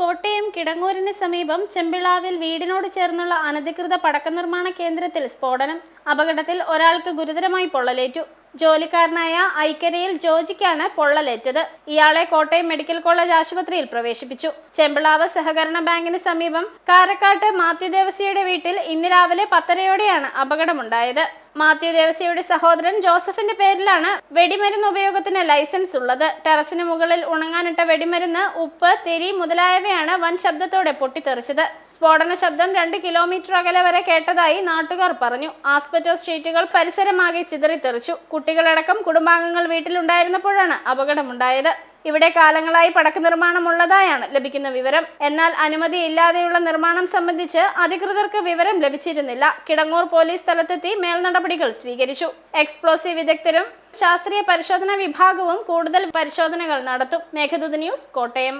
കോട്ടയം കിടങ്ങൂരിന് സമീപം ചെമ്പിളാവിൽ വീടിനോട് ചേർന്നുള്ള അനധികൃത പടക്ക നിർമ്മാണ കേന്ദ്രത്തിൽ സ്ഫോടനം. അപകടത്തിൽ ഒരാൾക്ക് ഗുരുതരമായി പൊള്ളലേറ്റു. ജോലിക്കാരനായ ഐക്കരയിൽ ജോജിക്കാണ് പൊള്ളലേറ്റത്. ഇയാളെ കോട്ടയം മെഡിക്കൽ കോളേജ് ആശുപത്രിയിൽ പ്രവേശിപ്പിച്ചു. ചെമ്പിളാവ് സഹകരണ ബാങ്കിന് സമീപം കാരക്കാട്ട് മാത്യു ദേവസിയുടെ വീട്ടിൽ ഇന്ന് രാവിലെ പത്തരയോടെയാണ് അപകടമുണ്ടായത്. മാത്യു ദേവസ്യയുടെ സഹോദരൻ ജോസഫിന്റെ പേരിലാണ് വെടിമരുന്ന് ഉപയോഗത്തിന് ലൈസൻസ് ഉള്ളത്. ടെറസിന് മുകളിൽ ഉണങ്ങാനിട്ട വെടിമരുന്ന് ഉപ്പ് തിരി മുതലായവയാണ് വൻ ശബ്ദത്തോടെ പൊട്ടിത്തെറിച്ചത്. സ്ഫോടന ശബ്ദം രണ്ട് കിലോമീറ്റർ അകലെ വരെ കേട്ടതായി നാട്ടുകാർ പറഞ്ഞു. ആസ്പെറ്റോസ് ഷീറ്റുകൾ പരിസരമാകെ ചിതറിത്തെറിച്ചു. കുട്ടികളടക്കം കുടുംബാംഗങ്ങൾ വീട്ടിലുണ്ടായിരുന്നപ്പോഴാണ് അപകടമുണ്ടായത്. ഇവിടെ കാലങ്ങളായി പടക്ക നിർമ്മാണം ഉള്ളതായാണ് ലഭിക്കുന്ന വിവരം. എന്നാൽ അനുമതി ഇല്ലാതെയുള്ള നിർമ്മാണം സംബന്ധിച്ച് അധികൃതർക്ക് വിവരം ലഭിച്ചിരുന്നില്ല. കിടങ്ങൂർ പോലീസ് സ്ഥലത്തെത്തി മേൽനടപടികൾ സ്വീകരിച്ചു. എക്സ്പ്ലോസീവ് വിദഗ്ധരും ശാസ്ത്രീയ പരിശോധനാ വിഭാഗവും കൂടുതൽ പരിശോധനകൾ നടത്തും. മേഘദൂത് ന്യൂസ് കോട്ടയം.